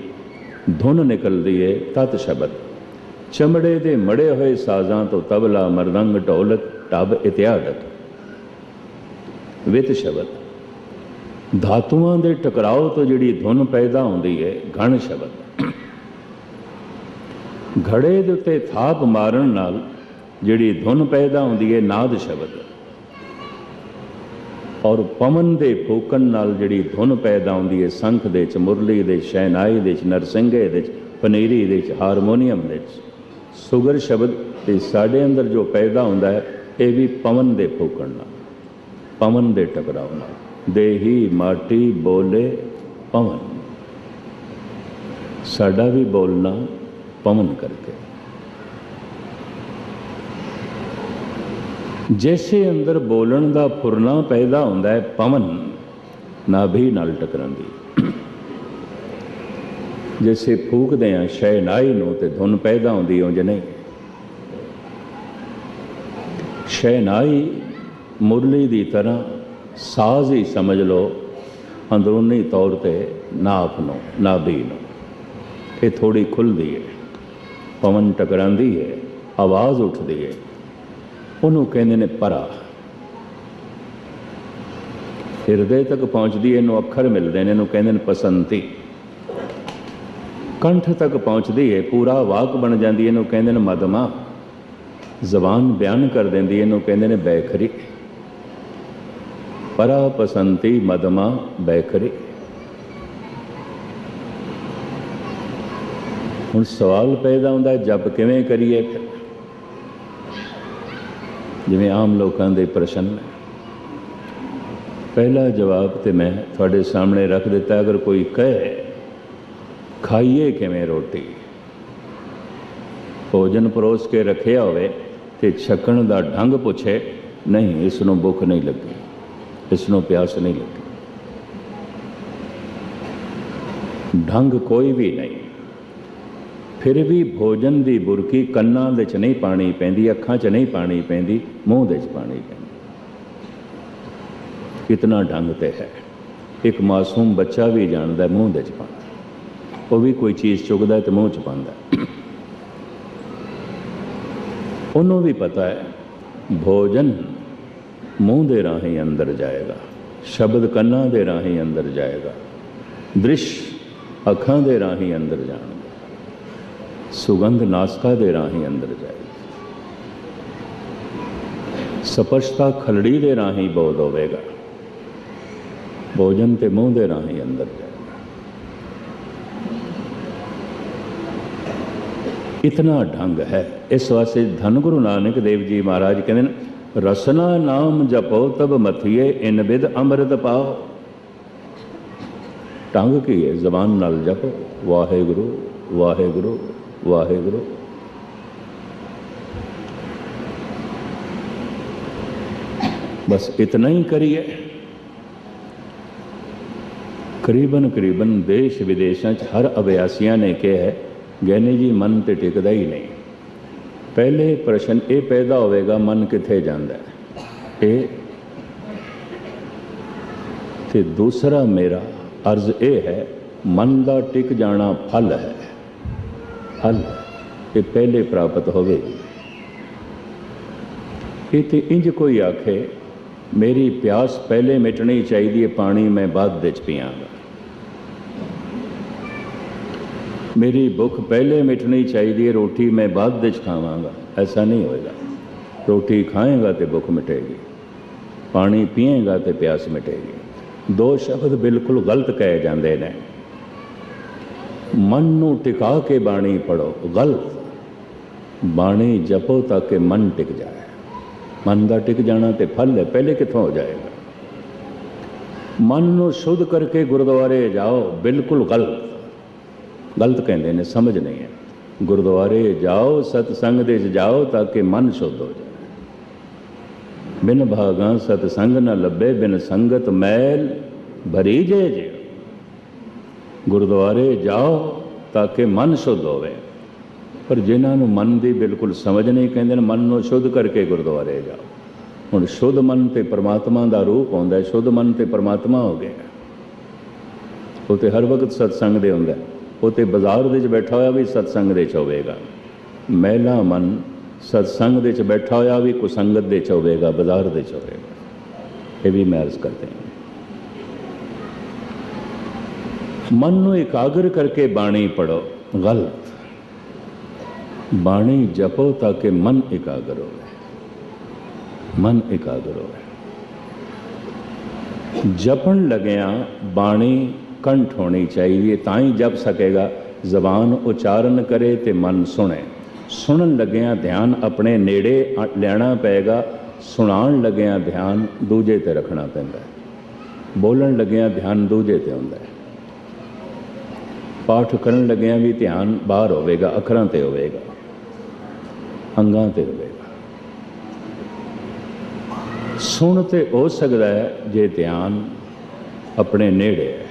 ਧੁਨ ਨਿਕਲਦੀ ਹੈ ਤਤ ਸ਼ਬਦ। ਚਮੜੇ ਦੇ ਮੜੇ ਹੋਏ ਸਾਜ਼ਾਂ ਤੋਂ ਤਬਲਾ, ਮਰਦੰਗ, ਢੋਲਕ, ਟੱਬ ਇਤਿਆਦਿ ਵਿਤ ਸ਼ਬਦ। ਧਾਤੂਆਂ ਦੇ ਟਕਰਾਓ ਤੋਂ ਜਿਹੜੀ ਧੁਨ ਪੈਦਾ ਹੁੰਦੀ ਹੈ, ਘਣ ਸ਼ਬਦ। ਘੜੇ ਦੇ ਉੱਤੇ ਥਾਪ ਮਾਰਨ ਨਾਲ ਜਿਹੜੀ ਧੁਨ ਪੈਦਾ ਹੁੰਦੀ ਹੈ, ਨਾਦ ਸ਼ਬਦ। ਔਰ ਪਵਨ ਦੇ ਫੂਕਣ ਨਾਲ ਜਿਹੜੀ ਧੁਨ ਪੈਦਾ ਹੁੰਦੀ ਹੈ, ਸੰਖ ਦੇ ਚ, ਮੁਰਲੀ ਦੇ ਸ਼ਹਿਨਾਈ ਦੇ ਚ, ਨਰਸਿੰਘੇ ਦੇ ਚ, ਪਨੀਰੀ ਦੇ ਚ, ਹਾਰਮੋਨੀਅਮ ਦੇ ਚ। ਸੁਗਰ ਸ਼ਬਦ ਤੇ ਸਾਡੇ ਅੰਦਰ ਜੋ ਪੈਦਾ ਹੁੰਦਾ ਹੈ, ਇਹ ਵੀ ਪਵਨ ਦੇ ਫੂਕਣ ਨਾਲ। ਪਵਨ ਦੇ ਟਕਰਾਓ ਨਾਲ। ਦੇਹੀ ਮਾਟੀ ਬੋਲੇ ਪਵਨ। ਸਾਡਾ ਵੀ ਬੋਲਣਾ ਪਵਨ ਕਰਕੇ। ਜੈਸੇ ਅੰਦਰ ਬੋਲਣ ਦਾ ਫੁਰਨਾ ਪੈਦਾ ਹੁੰਦਾ ਹੈ, ਪਵਨ ਨਾਭੀ ਨਾਲ ਟਕਰਾਂਦੀ ਜਿਸੇ ਫੂਕਦੇ ਆ ਸ਼ੈਨਾਈ ਨੂੰ ਤੇ ਧੁਨ ਪੈਦਾ ਹੁੰਦੀ ਉਂਝ ਨਹੀਂ। ਸ਼ੈਨਾਈ ਮੁਰਲੀ ਦੀ ਤਰ੍ਹਾਂ ਸਾਜ਼ ਹੀ ਸਮਝ ਲਓ, ਅੰਦਰੂਨੀ ਤੌਰ ਤੇ ਨਾਪ ਨੂੰ ਨਾਭੀ ਨੂੰ ਇਹ ਥੋੜੀ ਖੁੱਲਦੀ ਹੈ ਪਵਨ ਟਕਰਾਂਦੀ ਹੈ ਆਵਾਜ਼ ਉੱਠਦੀ ਹੈ ਉਹਨੂੰ ਕਹਿੰਦੇ ਨੇ ਪਰਾ। ਹਿਰਦੇ ਤੱਕ ਪਹੁੰਚਦੀ ਹੈ ਇਹਨੂੰ ਅੱਖਰ ਮਿਲਦੇ ਨੇ, ਇਹਨੂੰ ਕਹਿੰਦੇ ਨੇ ਪਸੰਤੀ। ਕੰਠ ਤੱਕ ਪਹੁੰਚਦੀ ਹੈ ਪੂਰਾ ਵਾਕ ਬਣ ਜਾਂਦੀ ਹੈ ਇਹਨੂੰ ਕਹਿੰਦੇ ਨੇ ਮਦਮਾ। ਜ਼ਬਾਨ ਬਿਆਨ ਕਰ ਦਿੰਦੀ ਹੈ ਇਹਨੂੰ ਕਹਿੰਦੇ ਨੇ ਬੈਖਰੀ। ਪਰਾ ਪਸੰਤੀ ਮਦਮਾ ਬੈਖਰੀ। ਹੁਣ ਸਵਾਲ ਪੈਦਾ ਹੁੰਦਾ, ਜਪ ਕਿਵੇਂ ਕਰੀਏ ਫਿਰ? ਜਿਵੇਂ ਆਮ ਲੋਕਾਂ ਦੇ ਪ੍ਰਸ਼ਨ ਨੇ। ਪਹਿਲਾ ਜਵਾਬ ਤੇ ਮੈਂ ਤੁਹਾਡੇ ਸਾਹਮਣੇ ਰੱਖ ਦਿੱਤਾ, ਅਗਰ ਕੋਈ ਕਹੇ, ਖਾਈਏ ਕਿਵੇਂ ਰੋਟੀ? ਭੋਜਨ ਪਰੋਸ ਕੇ ਰੱਖਿਆ ਹੋਵੇ ਤੇ ਛਕਣ ਦਾ ਢੰਗ ਪੁੱਛੇ, ਨਹੀਂ, ਇਸ ਨੂੰ ਭੁੱਖ ਨਹੀਂ ਲੱਗੀ। ਇਸ ਨੂੰ ਪਿਆਸ ਨਹੀਂ ਲੱਗੀ। ਢੰਗ ਕੋਈ ਵੀ ਨਹੀਂ। ਫਿਰ ਵੀ ਭੋਜਨ ਦੀ ਬੁਰਕੀ ਕੰਨਾਂ ਦੇ ਚ ਨਹੀਂ ਪਾਣੀ ਪੈਂਦੀ, ਅੱਖਾਂ 'ਚ ਨਹੀਂ ਪਾਣੀ ਪੈਂਦੀ, ਮੂੰਹ ਦੇ 'ਚ ਪਾਣੀ ਪੈਂਦੀ। ਕਿਤਨਾ ਢੰਗ ਤੇ ਹੈ। ਇੱਕ ਮਾਸੂਮ ਬੱਚਾ ਵੀ ਜਾਣਦਾ ਮੂੰਹ ਦੇ 'ਚ ਪਾਉਂਦਾ ਉਹ ਵੀ ਕੋਈ ਚੀਜ਼ ਚੁਗਦਾ ਹੈ ਤੇ ਮੂੰਹ 'ਚ ਪਾਉਂਦਾ। ਉਹਨੂੰ ਵੀ ਪਤਾ ਹੈ, ਭੋਜਨ ਮੂੰਹ ਦੇ ਰਾਹੀਂ ਅੰਦਰ ਜਾਏਗਾ ਸ਼ਬਦ ਕੰਨਾਂ ਦੇ ਰਾਹੀਂ ਅੰਦਰ ਜਾਏਗਾ ਦ੍ਰਿਸ਼ ਅੱਖਾਂ ਦੇ ਰਾਹੀਂ ਅੰਦਰ ਜਾਣਗੇ ਸੁਗੰਧ ਨਾਸਕਾ ਦੇ ਰਾਹੀਂ ਅੰਦਰ ਜਾਏਗੀ ਸਪਰਸ਼ਤਾ ਖਲੜੀ ਦੇ ਰਾਹੀਂ ਬੋਧ ਹੋਵੇਗਾ ਭੋਜਨ ਤੇ ਮੂੰਹ ਦੇ ਰਾਹੀਂ ਅੰਦਰ ਜਾਏਗਾ ਇਤਨਾ ਢੰਗ ਹੈ ਇਸ ਵਾਸਤੇ ਧੰਨ ਗੁਰੂ ਨਾਨਕ ਦੇਵ ਜੀ ਮਹਾਰਾਜ ਕਹਿੰਦੇ ਨੇ ਰਸਨਾ ਨਾਮ ਜਪੋ ਤਬ ਮਥੀਏ, ਇਨ ਬਿਦ ਅੰਮ੍ਰਿਤ ਪਾਓ। ਟੰਗ ਕੀ ਹੈ ਜ਼ਬਾਨ ਨਾਲ ਜਪੋ। ਵਾਹਿਗੁਰੂ ਵਾਹਿਗੁਰੂ ਵਾਹਿਗੁਰੂ। ਬਸ ਇਤਨਾ ਹੀ ਕਰੀਏ। ਕਰੀਬਨ ਕਰੀਬਨ ਦੇਸ਼ ਵਿਦੇਸ਼ਾਂ 'ਚ ਹਰ ਅਭਿਆਸੀਆਂ ਨੇ ਕਿਹਾ ਹੈ ਗਿਆਨੀ ਜੀ, ਮਨ ਤੇ ਟਿਕਦਾ ਹੀ ਨਹੀਂ। ਪਹਿਲੇ ਪ੍ਰਸ਼ਨ ਇਹ ਪੈਦਾ ਹੋਵੇਗਾ, ਮਨ ਕਿੱਥੇ ਜਾਂਦਾ ਹੈ? ਇਹ ਤੇ ਦੂਸਰਾ ਮੇਰਾ ਅਰਜ਼ ਇਹ ਹੈ, ਮਨ ਦਾ ਟਿਕ ਜਾਣਾ ਫਲ ਹੈ। ਫਲ ਇਹ ਪਹਿਲੇ ਪ੍ਰਾਪਤ ਹੋਵੇ। ਇਹ ਤੇ ਇੰਜ ਕੋਈ ਆਖੇ, ਮੇਰੀ ਪਿਆਸ ਪਹਿਲੇ ਮਿਟਣੀ ਚਾਹੀਦੀ ਹੈ, ਪਾਣੀ ਮੈਂ ਬਾਅਦ ਵਿੱਚ ਪੀਆਂਗਾ। ਮੇਰੀ ਭੁੱਖ ਪਹਿਲੇ ਮਿਟਣੀ ਚਾਹੀਦੀ ਹੈ, ਰੋਟੀ ਮੈਂ ਬਾਅਦ ਵਿੱਚ ਖਾਵਾਂਗਾ। ਐਸਾ ਨਹੀਂ ਹੋਏਗਾ। ਰੋਟੀ ਖਾਏਗਾ ਤੇ ਭੁੱਖ ਮਿਟੇਗੀ। ਪਾਣੀ ਪੀਏਗਾ ਤੇ ਪਿਆਸ ਮਿਟੇਗੀ। ਦੋ ਸ਼ਬਦ ਬਿਲਕੁਲ ਗਲਤ ਕਹੇ ਜਾਂਦੇ ਨੇ। ਮਨ ਨੂੰ ਟਿਕਾ ਕੇ ਬਾਣੀ ਪੜੋ ਗਲਤ। ਬਾਣੀ ਜਪੋ ਤਾਂ ਕਿ ਮਨ ਟਿਕ ਜਾਏ। ਮਨ ਦਾ ਟਿਕ ਜਾਣਾ ਤੇ ਫਲ ਹੈ, ਪਹਿਲੇ ਕਿੱਥੋਂ ਹੋ ਜਾਏਗਾ? ਮਨ ਨੂੰ ਸ਼ੁੱਧ ਕਰਕੇ ਗੁਰਦੁਆਰੇ ਜਾਓ, ਬਿਲਕੁਲ ਗਲਤ। ਗਲਤ ਕਹਿੰਦੇ ਨੇ ਸਮਝ ਨਹੀਂ ਹੈ ਗੁਰਦੁਆਰੇ ਜਾਓ, ਸਤਸੰਗ ਦੇ 'ਚ ਜਾਓ ਤਾਂ ਕਿ ਮਨ ਸ਼ੁੱਧ ਹੋ ਜਾਏ। ਬਿਨ ਭਾਗਾਂ ਸਤਸੰਗ ਨ ਲੱਭੇ, ਬਿਨ ਸੰਗਤ ਮੈਲ ਭਰੀ ਜੇ ਜੇ। ਗੁਰਦੁਆਰੇ ਜਾਓ ਤਾਂ ਕਿ ਮਨ ਸ਼ੁੱਧ ਹੋਵੇ। ਪਰ ਜਿਨ੍ਹਾਂ ਨੂੰ ਮਨ ਦੀ ਬਿਲਕੁਲ ਸਮਝ ਨਹੀਂ ਕਹਿੰਦੇ ਨੇ, ਮਨ ਨੂੰ ਸ਼ੁੱਧ ਕਰਕੇ ਗੁਰਦੁਆਰੇ ਜਾਓ। ਹੁਣ ਸ਼ੁੱਧ ਮਨ ਤੇ ਪਰਮਾਤਮਾ ਦਾ ਰੂਪ ਹੁੰਦਾ ਹੈ, ਸ਼ੁੱਧ ਮਨ ਤੇ ਪਰਮਾਤਮਾ ਹੋ ਗਿਆ ਉਹ ਤੇ ਹਰ ਵਕਤ ਸਤਸੰਗ ਦੇ ਹੁੰਦਾ ਹੈ। ਉਹ ਤੇ ਬਾਜ਼ਾਰ ਦੇ ਵਿੱਚ ਬੈਠਾ ਹੋਇਆ ਵੀ ਸਤਸੰਗ ਦੇ ਚ ਹੋਵੇਗਾ। ਮਹਿਲਾ ਮਨ ਸਤਸੰਗ ਦੇ ਚ ਬੈਠਾ ਹੋਇਆ ਵੀ ਕੁਸੰਗਤ ਦੇ ਚ ਹੋਵੇਗਾ, ਬਾਜ਼ਾਰ ਦੇ ਚ ਹੋਵੇਗਾ। ਇਹ ਵੀ ਮੈਂ ਅਰਜ਼ ਕਰਦੇ ਹਾਂ। ਮਨ ਨੂੰ ਇਕਾਗਰ ਕਰਕੇ ਬਾਣੀ ਪੜੋ ਗਲਤ। ਬਾਣੀ ਜਪੋ ਤਾਂ ਕਿ ਮਨ ਇਕਾਗਰ ਹੋਵੇ। ਮਨ ਇਕਾਗਰ ਹੋਵੇ। ਜਪਣ ਲੱਗਿਆਂ ਬਾਣੀ ਕੰਠ ਹੋਣੀ ਚਾਹੀਦੀ ਹੈ ਤਾਂ ਹੀ ਜਪ ਸਕੇਗਾ। ਜ਼ਬਾਨ ਉਚਾਰਨ ਕਰੇ ਤੇ ਮਨ ਸੁਣੇ। ਸੁਣਨ ਲੱਗਿਆਂ ਧਿਆਨ ਆਪਣੇ ਨੇੜੇ ਲੈਣਾ ਪਏਗਾ। ਸੁਣਾਉਣ ਲੱਗਿਆਂ ਧਿਆਨ ਦੂਜੇ ਤੇ ਰੱਖਣਾ ਪੈਂਦਾ ਬੋਲਣ ਲੱਗਿਆਂ ਧਿਆਨ ਦੂਜੇ ਤੇ ਹੁੰਦਾ ਹੈ। ਪਾਠ ਕਰਨ ਲੱਗਿਆਂ ਵੀ ਧਿਆਨ ਬਾਹਰ ਹੋਵੇਗਾ, ਅੱਖਰਾਂ ਤੇ ਹੋਵੇਗਾ, ਅੰਗਾਂ ਤੇ ਹੋਵੇਗਾ। ਸੁਣ ਤੇ ਹੋ ਸਕਦਾ ਹੈ ਜੇ ਧਿਆਨ ਆਪਣੇ ਨੇੜੇ ਹੈ।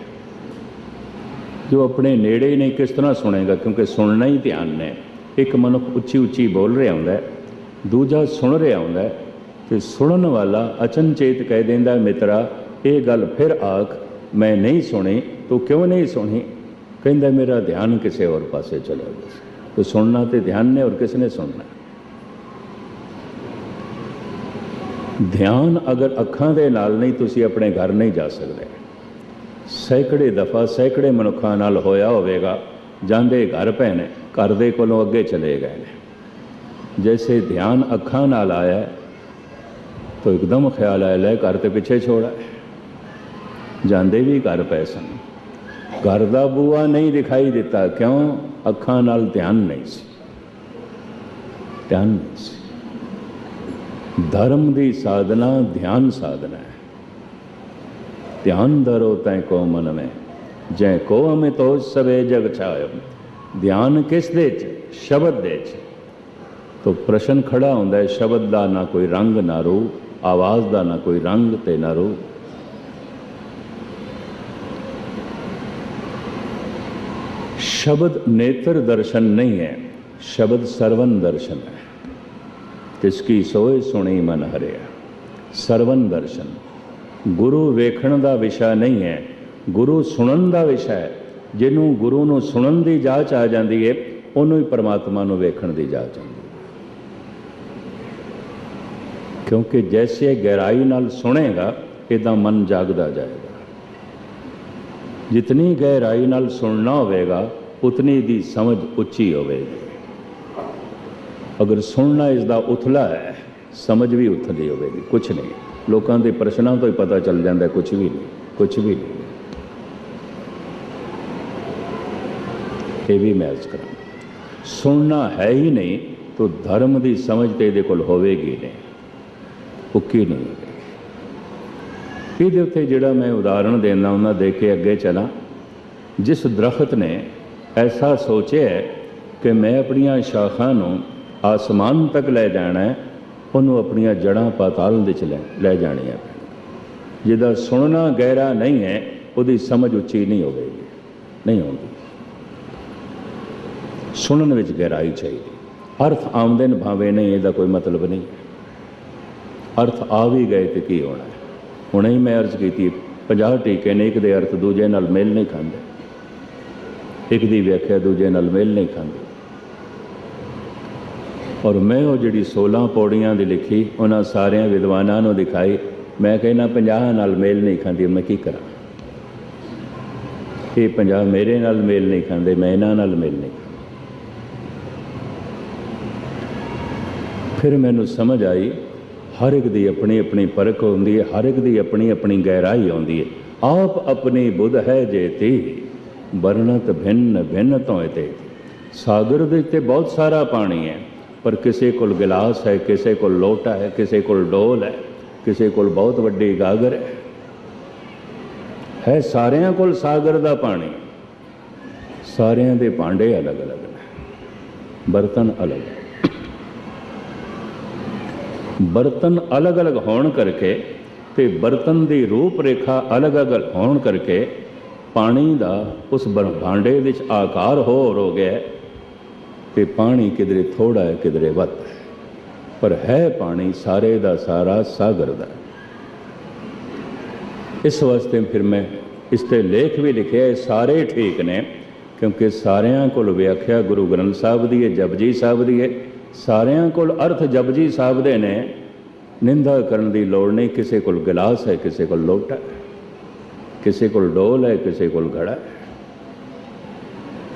ਕਿ ਉਹ ਆਪਣੇ ਨੇੜੇ ਹੀ ਨਹੀਂ ਕਿਸ ਤਰ੍ਹਾਂ ਸੁਣੇਗਾ? ਕਿਉਂਕਿ ਸੁਣਨਾ ਹੀ ਧਿਆਨ ਨੇ। ਇੱਕ ਮਨੁੱਖ ਉੱਚੀ ਉੱਚੀ ਬੋਲ ਰਿਹਾ ਹੁੰਦਾ ਹੈ, ਦੂਜਾ ਸੁਣ ਰਿਹਾ ਹੁੰਦਾ ਹੈ, ਤੇ ਸੁਣਨ ਵਾਲਾ ਅਚਨਚੇਤ ਕਹਿ ਦਿੰਦਾ, ਮਿੱਤਰਾ, ਇਹ ਗੱਲ ਫਿਰ ਆਖ, ਮੈਂ ਨਹੀਂ ਸੁਣੀ, ਤੂੰ ਕਿਉਂ ਨਹੀਂ ਸੁਣੀ? ਕਹਿੰਦਾ, ਮੇਰਾ ਧਿਆਨ ਕਿਸੇ ਹੋਰ ਪਾਸੇ ਚਲਾ ਗਿਆ ਤੇ ਸੁਣਨਾ ਤੇ ਧਿਆਨ ਨੇ ਔਰ ਕਿਸ ਨੇ ਸੁਣਨਾ? ਧਿਆਨ ਅਗਰ ਅੱਖਾਂ ਦੇ ਨਾਲ ਨਹੀਂ, ਤੁਸੀਂ ਆਪਣੇ ਘਰ ਨਹੀਂ ਜਾ ਸਕਦੇ। ਸੈਂਕੜੇ ਦਫਾ ਸੈਂਕੜੇ ਮਨੁੱਖਾਂ ਨਾਲ ਹੋਇਆ ਹੋਵੇਗਾ। ਜਾਂਦੇ ਘਰ ਪਏ ਨੇ ਘਰ ਦੇ ਕੋਲੋਂ ਅੱਗੇ ਚਲੇ ਗਏ ਨੇ। ਜੈਸੇ ਧਿਆਨ ਅੱਖਾਂ ਨਾਲ ਆਇਆ ਤਾਂ ਇੱਕਦਮ ਖਿਆਲ ਆਇਆ, ਲੈ ਘਰ ਤੇ ਪਿੱਛੇ ਛੋੜਾ ਜਾਂਦੇ ਵੀ ਘਰ ਪਏ ਸਨ। ਘਰ ਦਾ ਬੂਆ ਨਹੀਂ ਦਿਖਾਈ ਦਿੱਤਾ, ਕਿਉਂ? ਅੱਖਾਂ ਨਾਲ ਧਿਆਨ ਨਹੀਂ ਸੀ। ਧਿਆਨ ਨਹੀਂ ਸੀ। ਧਰਮ ਦੀ ਸਾਧਨਾ, ਧਿਆਨ ਸਾਧਨਾ ਹੈ। ਧਿਆਨ ਧਰੋ ਤੈ ਕੋ ਮਨ ਮੈਂ। ਜੈ ਕੋ ਅਮਿਤੋ ਸਵੇ ਜਗ ਛਾਇ ਧਿਆਨ ਕਿਸ ਦੇ ਚ? ਸ਼ਬਦ ਦੇ ਚ। ਤੋ ਪ੍ਰਸ਼ਨ ਖੜਾ ਹੁੰਦਾ ਹੈ, ਸ਼ਬਦ ਦਾ ਨਾ ਕੋਈ ਰੰਗ ਨਾ ਰੂਪ ਆਵਾਜ਼ ਦਾ ਨਾ ਕੋਈ ਰੰਗ ਤੇ ਨਾ ਰੂਪ ਸ਼ਬਦ ਨੇਤਰ ਦਰਸ਼ਨ ਨਹੀਂ ਹੈ, ਸ਼ਬਦ ਸਰਵਨ ਦਰਸ਼ਨ ਹੈ। ਤਿਸ ਕੀ ਸੋਏ ਸੁਣੀ ਮਨ ਹਰਿਆ, ਸਰਵਨ ਦਰਸ਼ਨ। ਗੁਰੂ ਵੇਖਣ ਦਾ ਵਿਸ਼ਾ ਨਹੀਂ ਹੈ, ਗੁਰੂ ਸੁਣਨ ਦਾ ਵਿਸ਼ਾ ਹੈ। ਜਿਹਨੂੰ ਗੁਰੂ ਨੂੰ ਸੁਣਨ ਦੀ ਜਾਚ ਆ ਜਾਂਦੀ ਹੈ, ਉਹਨੂੰ ਹੀ ਪਰਮਾਤਮਾ ਨੂੰ ਵੇਖਣ ਦੀ ਜਾਚ ਆਉਂਦੀ ਹੈ। ਕਿਉਂਕਿ ਜੈਸੇ ਗਹਿਰਾਈ ਨਾਲ ਸੁਣੇਗਾ ਇਦਾਂ ਮਨ ਜਾਗਦਾ ਜਾਏਗਾ। ਜਿਤਨੀ ਗਹਿਰਾਈ ਨਾਲ ਸੁਣਨਾ ਹੋਵੇਗਾ, ਉਤਨੀ ਦੀ ਸਮਝ ਉੱਚੀ ਹੋਵੇਗੀ। ਅਗਰ ਸੁਣਨਾ ਇਸ ਦਾ ਉਥਲਾ ਹੈ, ਸਮਝ ਵੀ ਉਥਲੀ ਹੋਵੇਗੀ ਕੁਝ ਨਹੀਂ। ਲੋਕਾਂ ਦੇ ਪ੍ਰਸ਼ਨਾਂ ਤੋਂ ਹੀ ਪਤਾ ਚੱਲ ਜਾਂਦਾ ਕੁਝ ਵੀ ਨਹੀਂ ਕੁਝ ਵੀ ਨਹੀਂ। ਇਹ ਵੀ ਮੈਂ ਅਰਜ਼ ਕਰਾਂ ਸੁਣਨਾ ਹੈ ਹੀ ਨਹੀਂ, ਤਾਂ ਧਰਮ ਦੀ ਸਮਝ ਤੇ ਇਹਦੇ ਕੋਲ ਹੋਵੇਗੀ ਨਹੀਂ। ਉੱਕੀ ਨਹੀਂ ਇਹਦੇ ਉੱਤੇ ਜਿਹੜਾ ਮੈਂ ਉਦਾਹਰਣ ਦੇਣਾ, ਉਹਨਾਂ ਦੇ ਕੇ ਅੱਗੇ ਚਲਾਂ। ਜਿਸ ਦਰਖਤ ਨੇ ਐਸਾ ਸੋਚਿਆ ਕਿ ਮੈਂ ਆਪਣੀਆਂ ਸ਼ਾਖਾਂ ਨੂੰ ਆਸਮਾਨ ਤੱਕ ਲੈ ਜਾਣਾ ਹੈ ਉਹਨੂੰ ਆਪਣੀਆਂ ਜੜਾਂ ਪਾਤਾਲ ਵਿੱਚ ਲੈ ਲੈ ਜਾਣੀਆਂ ਜਿਹਦਾ ਸੁਣਨਾ ਗਹਿਰਾ ਨਹੀਂ ਹੈ, ਉਹਦੀ ਸਮਝ ਉੱਚੀ ਨਹੀਂ ਹੋਵੇਗੀ, ਨਹੀਂ ਹੋਊਗੀ ਸੁਣਨ ਵਿੱਚ ਗਹਿਰਾਈ ਚਾਹੀਦੀ। ਅਰਥ ਆਉਂਦੇ ਨੇ ਭਾਵੇਂ ਨਹੀਂ, ਇਹਦਾ ਕੋਈ ਮਤਲਬ ਨਹੀਂ। ਅਰਥ ਆ ਵੀ ਗਏ ਤੇ ਕੀ ਹੋਣਾ ਹੁਣੇ ਹੀ ਮੈਂ ਅਰਜ਼ ਕੀਤੀ 50 ਟੀਕੇ ਨੇ, ਇੱਕ ਦੇ ਅਰਥ ਦੂਜੇ ਨਾਲ ਮੇਲ ਨਹੀਂ ਖਾਂਦੇ। ਇੱਕ ਦੀ ਵਿਆਖਿਆ ਦੂਜੇ ਨਾਲ ਮੇਲ ਨਹੀਂ ਖਾਂਦੀ। ਔਰ ਮੈਂ ਉਹ ਜਿਹੜੀ 16 ਪੌੜੀਆਂ ਦੀ ਲਿਖੀ, ਉਹਨਾਂ ਸਾਰਿਆਂ ਵਿਦਵਾਨਾਂ ਨੂੰ ਦਿਖਾਈ। ਮੈਂ ਕਹਿੰਦਾ 50 ਨਾਲ ਮੇਲ ਨਹੀਂ ਖਾਂਦੀ, ਮੈਂ ਕੀ ਕਰਾਂ? ਇਹ 50 ਮੇਰੇ ਨਾਲ ਮੇਲ ਨਹੀਂ ਖਾਂਦੇ, ਮੈਂ ਇਹਨਾਂ ਨਾਲ ਮੇਲ ਨਹੀਂ ਖਾਂਦਾ। ਫਿਰ ਮੈਨੂੰ ਸਮਝ ਆਈ, ਹਰ ਇੱਕ ਦੀ ਆਪਣੀ ਆਪਣੀ ਪਰਖ ਹੁੰਦੀ ਹੈ, ਹਰ ਇੱਕ ਦੀ ਆਪਣੀ ਆਪਣੀ ਗਹਿਰਾਈ ਆਉਂਦੀ ਹੈ। ਆਪ ਆਪਣੀ ਬੁੱਧ ਹੈ ਜੇਤੀ ਵਰਣਤ ਭਿੰਨ ਭਿੰਨ ਤੋਂ। ਤੇ ਸਾਗਰ ਦੇ ਤੇ ਬਹੁਤ ਸਾਰਾ ਪਾਣੀ ਹੈ। ਪਰ ਕਿਸੇ ਕੋਲ ਗਿਲਾਸ ਹੈ, ਕਿਸੇ ਕੋਲ ਲੋਟਾ ਹੈ, ਕਿਸੇ ਕੋਲ ਡੋਲ ਹੈ, ਕਿਸੇ ਕੋਲ ਬਹੁਤ ਵੱਡੀ ਗਾਗਰ ਹੈ। ਹੈ ਸਾਰਿਆਂ ਕੋਲ ਸਾਗਰ ਦਾ ਪਾਣੀ। ਸਾਰਿਆਂ ਦੇ ਭਾਂਡੇ ਅਲੱਗ-ਅਲੱਗ ਨੇ। ਬਰਤਨ ਅਲੱਗ। ਬਰਤਨ ਅਲੱਗ-ਅਲੱਗ ਹੋਣ ਕਰਕੇ ਤੇ ਬਰਤਨ ਦੀ ਰੂਪ ਰੇਖਾ ਅਲੱਗ-ਅਲੱਗ ਹੋਣ ਕਰਕੇ ਪਾਣੀ ਦਾ ਉਸ ਬਰ- ਭਾਂਡੇ ਵਿੱਚ ਆਕਾਰ ਹੋਰ ਹੋ ਗਿਆ ਹੈ ਪਾਣੀ ਕਿਧਰੇ ਥੋੜਾ ਹੈ, ਕਿਧਰੇ ਵੱਧ ਹੈ। ਪਰ ਹੈ ਪਾਣੀ ਸਾਰੇ ਦਾ ਸਾਰਾ ਸਾਗਰ ਦਾ ਇਸ ਵਾਸਤੇ ਫਿਰ ਮੈਂ ਇਸ ਤੇ ਲੇਖ ਵੀ ਲਿਖਿਆ, ਇਹ ਸਾਰੇ ਠੀਕ ਨੇ, ਕਿਉਂਕਿ ਸਾਰਿਆਂ ਕੋਲ ਵਿਆਖਿਆ ਗੁਰੂ ਗ੍ਰੰਥ ਸਾਹਿਬ ਦੀ ਹੈ, ਜਪਜੀ ਸਾਹਿਬ ਦੀ ਹੈ। ਸਾਰਿਆਂ ਕੋਲ ਅਰਥ ਜਪਜੀ ਸਾਹਿਬ ਦੇ ਨੇ। ਨਿੰਦਾ ਕਰਨ ਦੀ ਲੋੜ ਨਹੀਂ, ਕਿਸੇ ਕੋਲ ਗਲਾਸ ਹੈ, ਕਿਸੇ ਕੋਲ ਲੋਟਾ ਹੈ। ਕਿਸੇ ਕੋਲ ਡੋਲ ਹੈ, ਕਿਸੇ ਕੋਲ ਘੜਾ ਹੈ।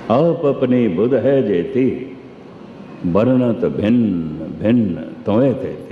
ਆਪ ਆਪਣੀ ਬੁੱਧ ਹੈ ਜੇਤੀ। ਵਰਣਤ ਭਿੰਨ ਭਿੰਨ ਤੋਏ ਤੇ।